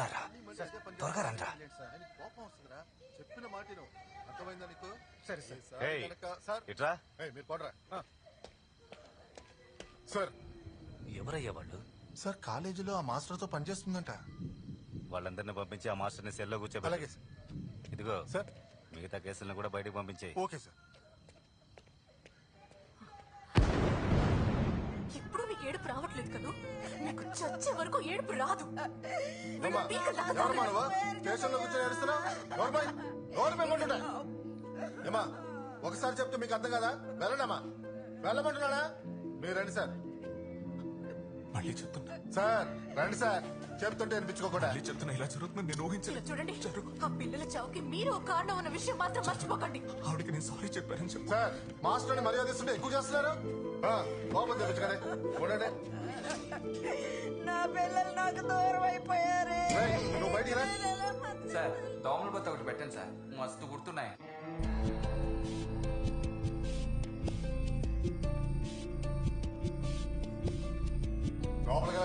వస్తున్నారా త్వరగా రండ్రా. చెప్పిన మాట. అర్థమైందా నీకు? సరే సార్. ఇట్రా. ఏయ్, మీరు సార్. ఎవరయ్యా వాళ్ళు? సార్ కాలేజీలో ఆ మాస్టర్తో పనిచేస్తుందంట. వాళ్ళందరినీ పంపించి ఆ మాస్టర్ని సెల్లో అలాగే కూర్చోబెట్టి సార్. ఇదిగో సార్. మిగతా కేసులను కూడా బయటకు పంపించేయి. Okay sir. ఇప్పుడు ఏడుపు రావట్లేదు కదూ? నీకు చచ్చే వరకు ఏడుపు రాదు. ఒకసారి చెప్తే మీకు అర్థం కదా? వెళ్ళండమ్మా. వెళ్ళమంటున్నాడా? మీరు రండి సార్. మళ్ళీ చెప్తున్నా. సార్ రండి సార్. చెప్తుంటే అనిపించుకోకుండా మళ్ళీ చెప్తున్నా ఇలా జరుగుతుంది నేను ఊహించలేదు. చూడండి. జరుగు. ఆ పిల్లల చావుకి మీరు ఒక కారణం అన్న విషయం మాత్రం మర్చిపోకండి. ఆవిడకి నేను సారీ చెప్పానని చెప్పు. సార్ మాస్టర్ని మర్యాద ఇస్తుంటే ఎక్కువ చేస్తున్నారు? ఆ, కోపం తెప్పించగానే ఉండండి. నా పిల్లలు నాకు దూరం అయిపోయారు. నువ్వు బయటికి రా. సార్ దోమల బత్త ఒకటి పెట్టండి సార్. మస్తు గుర్తున్నాయి. లోపలికి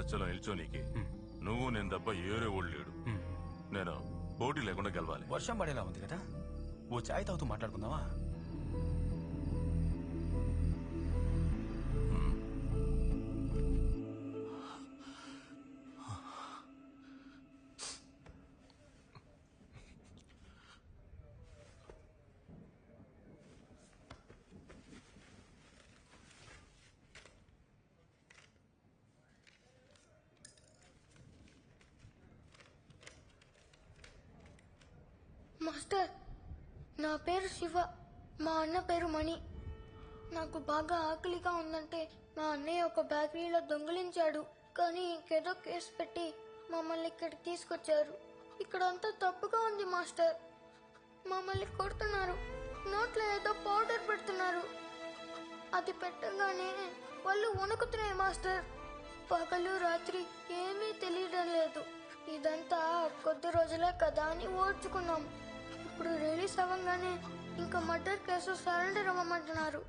యూనియన్ ఎలక్షన్లో నిల్చోనీకి నువ్వు నేను తప్ప ఏరే ఓళ్ళు లేడు. నేను పోటీ లేకుండా గెలవాలి. వర్షం పడేలా ఉంది కదా? ఓ చాయ్ తాగుతూ మాట్లాడుకుందామా? మాస్టర్ నా పేరు శివ మా అన్న పేరు మణి. నాకు బాగా ఆకలిగా ఉందంటే మా అన్నయ్య ఒక బేకరీలో దొంగిలించాడు. కానీ ఇంకేదో కేసు పెట్టి మమ్మల్ని ఇక్కడికి తీసుకొచ్చారు. ఇక్కడంతా తప్పుగా ఉంది మాస్టర్. మమ్మల్ని కొడుతున్నారు. నోట్లో ఏదో పౌడర్ పెడుతున్నారు. అది పెట్టగానే వాళ్ళు వణుకుతున్నాయి మాస్టర్. పగలు రాత్రి ఏమీ తెలియడం లేదు. ఇదంతా కొద్ది రోజులే కదా అని ఓర్చుకున్నాం. ఇప్పుడు రిలీజ్ అవ్వగానే ఇంకా మర్డర్ కేసు సరెండర్ అవ్వమంటున్నారు.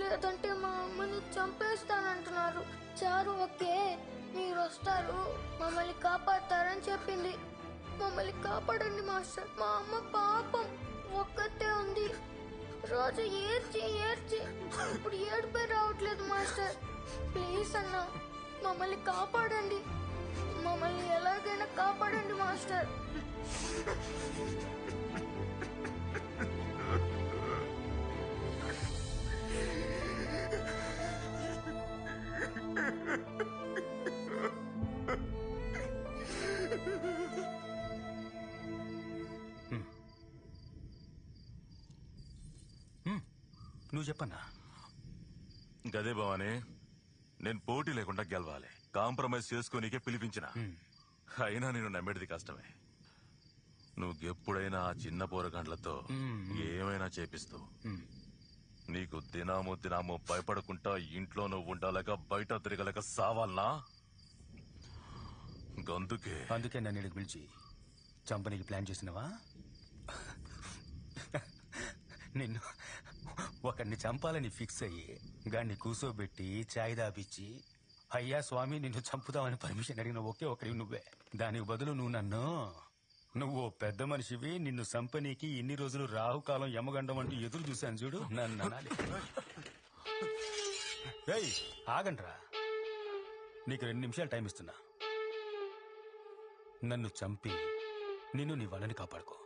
లేదంటే మా అమ్మని చంపేస్తానంటున్నారు. చారు ఓకే మీరు వస్తారు మమ్మల్ని కాపాడతారని చెప్పింది. మమ్మల్ని కాపాడండి మాస్టర్ మా అమ్మ పాపం ఒక్కతే ఉంది. రోజు ఏడ్చి ఏడ్చి ఇప్పుడు ఏడుపై రావట్లేదు మాస్టర్. ప్లీజ్ అన్న మమ్మల్ని కాపాడండి. మమ్మల్ని ఎలాగైనా కాపాడండి మాస్టర్. నువ్వు చెప్పన్నా? గదే భవాని నేను పోటీ లేకుండా గెలవాలి. కాంప్రమైజ్ చేసుకోనీకే పిలిపించిన. అయినా నేను నమ్మేది కష్టమే. నువ్వు ఎప్పుడైనా ఆ చిన్న పోరగాండ్లతో ఏమైనా చేపిస్తూ నీకు దినాము దినాము భయపడకుండా ఇంట్లో నువ్వు ఉండాలక బయట తిరగలేక సావాలనా? గందుకే. అందుకే నన్ను ఇక్కడికి పిలిచి చంపనీకి ప్లాన్ చేసినవా? నిన్ను ఒకరిని చంపాలని ఫిక్స్ అయ్యి గాన్ని కూసోబెట్టి చాయ్ దాపిచ్చి అయ్యా స్వామి నిన్ను చంపుదామని పర్మిషన్ అడిగిన ఒకే ఒకరి నువ్వే. దానికి బదులు నువ్వు నన్ను. నువ్వు ఓ పెద్ద మనిషివి నిన్ను సంపనీకి ఇన్ని రోజులు రాహుకాలం యమగండం అంటూ ఎదురు చూశాను చూడు నన్ను అనాలి. ఏయ్ ఆగండ్రా. నీకు రెండు నిమిషాలు టైం ఇస్తున్నా. నన్ను చంపి నిన్ను నీ వాళ్ళని కాపాడుకో.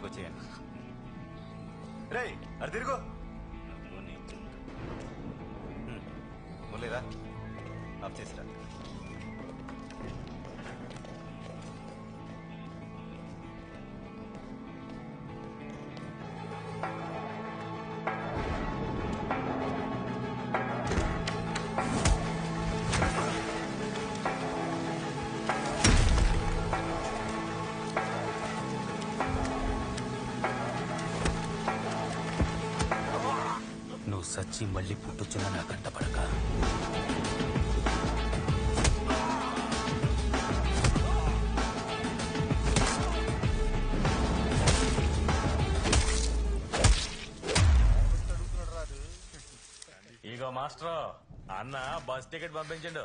బయటకు వచ్చేయండి రే అది తిరుగు. నువ్వు మళ్ళీ పుట్టుచున్న నా కంటపడక ఇగో మాస్టర్ అన్న bus ticket పంపించండు.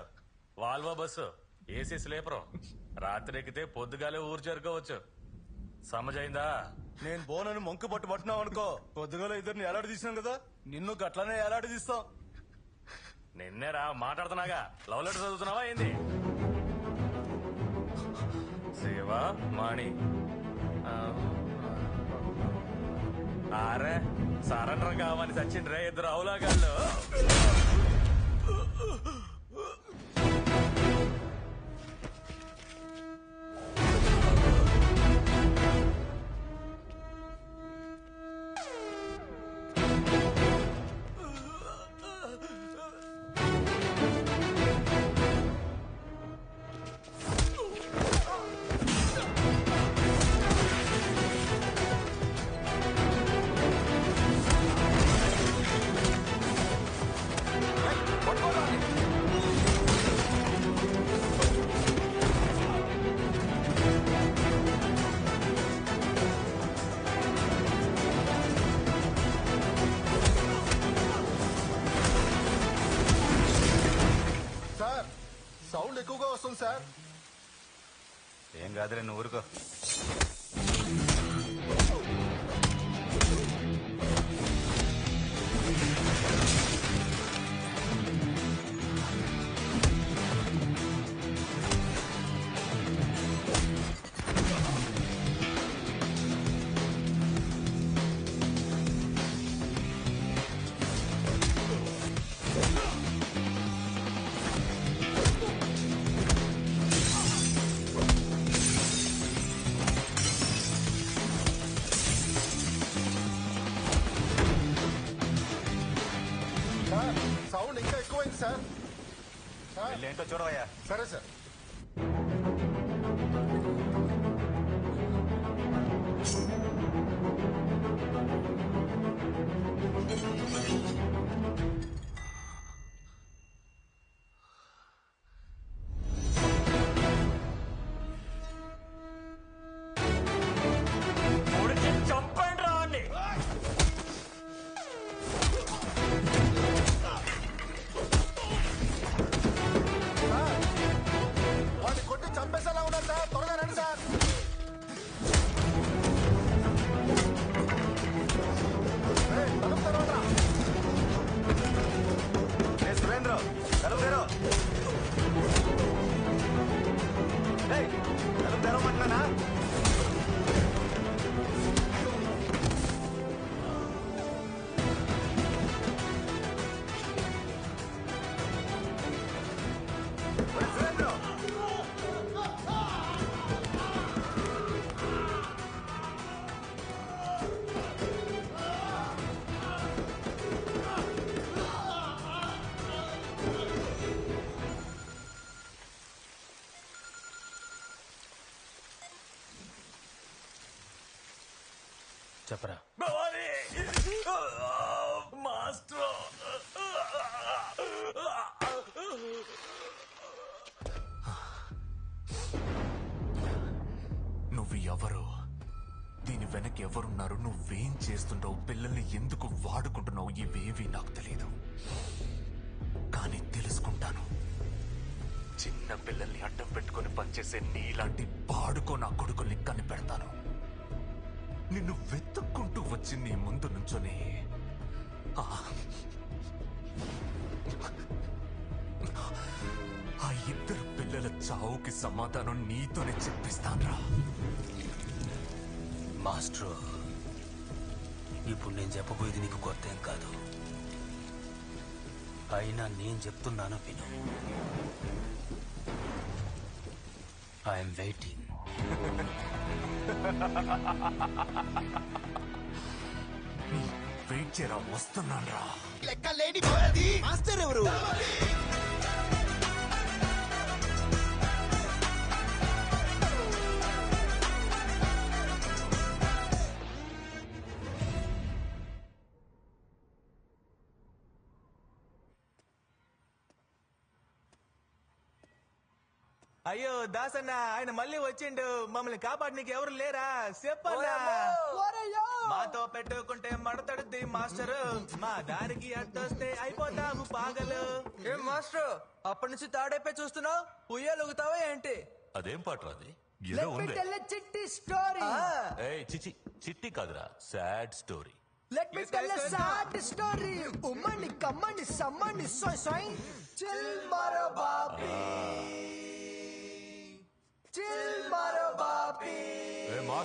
Volvo bus AC sleeper. రాత్రి ఎక్కితే పొద్దుగాలే ఊరు చేరుకోవచ్చు. సమజైందా? నేను బోనని మొంకు పట్టు పట్టినావు అనుకో పొద్దుగల ఇద్దరిని ఎలాడి తీసినాం కదా నిన్ను గట్లనే ఎలాడి తీస్తాం. నిన్నేరా మాట్లాడుతున్నాగా. లవ్ లెటర్ చదువుతున్నావా ఏంది? శివ మాణి. ఆరే సరెండర్ కావని సచిండ్రే ఇద్దరు అవులాగాళ్ళు సౌండ్ ఇంకా ఎక్కువైంది సార్. సార్. ఏంటో చూడవయ్యా. సరే సార్. ఎవరు? దీని వెనక ఎవరున్నారు? నువ్వేం చేస్తుంటావు? పిల్లల్ని ఎందుకు వాడుకుంటున్నావు? ఇవేవి నాకు తెలియదు కానీ తెలుసుకుంటాను. చిన్న పిల్లల్ని అడ్డం పెట్టుకుని పనిచేసే నీలాంటి పాడుకో నా కొడుకుల్ని కనిపెడతాను. నిన్ను వెతుక్కుంటూ వచ్చి నీ ముందు నుంచొని ఆ ఆ ఇద్దరు పిల్లల చావుకి సమాధానం నీతోనే చెప్పిస్తాన్రా. మాస్టర్ ఇప్పుడు నేను చెప్పబోయేది నీకు కొత్త ఏం కాదు. అయినా నేను చెప్తున్నాను విను. I'm waiting. వెయిట్ చేయరా వస్తున్నాను రా లెక్క లేనిపోయేది మాస్టర్ ఎవరు? అయ్యో దాసన్న ఆయన మళ్ళీ వచ్చిండు. మమ్మల్ని కాపాడనీకి ఎవరు లేరా? చెప్పన్నా. మాతో పెట్టుకుంటే మడతడుద్ది మాస్టర్. మా దారికి అడ్డొస్తే అయిపోతాము పాగలు. ఏం మాస్టర్ అప్పటి నుంచి తాడైపోయి చూస్తున్నావు? ఉయ్యాలుగుతావా ఏంటి? అదేం పాట రాది ఏదో ఉంది. చిట్టి స్టోరీ ఏయ్ చిచి చిట్టి కాదురా sad story let me tell a sad story ఉమ్మని కమ్మని సమ్మని సోయ్ సోయ్. చిల్ మారో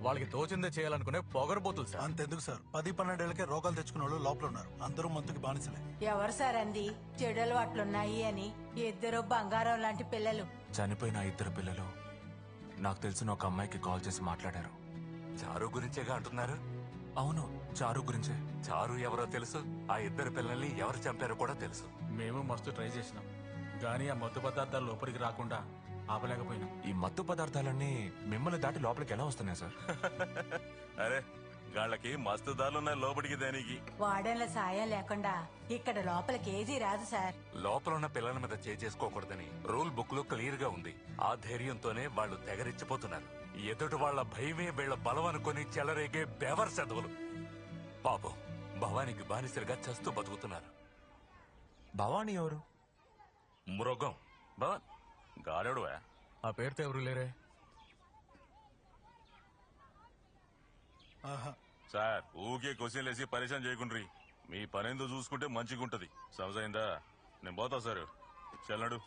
వాళ్ళకి తోచిందే చేయాలనుకునే పొగరబోతులు సార్. అంతెందుకు సార్. పది పన్నెండేళ్ళకే రోగాలు తెచ్చుకున్న వాళ్ళు లోపల ఉన్నారు అందరూ మందుకి బానిసలే. ఎవరు సార్ అంది? చెడు అలవాట్లున్నాయి అని. ఇద్దరు బంగారం లాంటి పిల్లలు. చనిపోయిన ఆ ఇద్దరు పిల్లలు నాకు తెలిసిన ఒక అమ్మాయికి కాల్ చేసి మాట్లాడారు. చారు గురించేగా అంటున్నారు? అవును చారు గురించే. చారు ఎవరో తెలుసు ఆ ఇద్దరు పిల్లల్ని ఎవరు చంపారో కూడా తెలుసు. మేము మస్తు ట్రై చేసినాం. కానీ ఆ మత్తు పదార్థాలు లోపలికి రాకుండా ఆపలేకపోయినాం. ఈ మత్తు పదార్థాలన్నీ మిమ్మల్ని దాటి లోపలికి ఎలా వస్తున్నాయి సార్? అరే గాళ్ళకి మస్తు దారులున్నాయి లోపలికి దానికి? వాడన్ల సాయం లేకుండా ఇక్కడ లోపలికి ఏదీ రాదు సార్. లోపల ఉన్న పిల్లల మీద చేసుకోకూడదని రూల్ బుక్లో క్లియర్గా ఉంది. ఆ ధైర్యంతోనే వాళ్ళు తెగరిచ్చిపోతున్నారు. ఎదుటి వాళ్ళ భయమే వీళ్ళ బలం అనుకుని చెలరేగే బెవర్ చదువులు. పాపం భవానికి బానిసలుగా చస్తూ బతుకుతున్నారు. భవానీ ఎవరు? మృగం. భవన్ గాడెడువా ఆ పేరుతో ఎవరు లేరే? సార్ ఊకే క్వశ్చన్ వేసి పరిచయం చేయకుండ్రి. మీ పనేందో చూసుకుంటే మంచిగుంటది. సమజైందా నేను పోతా సార్. చెల్లడు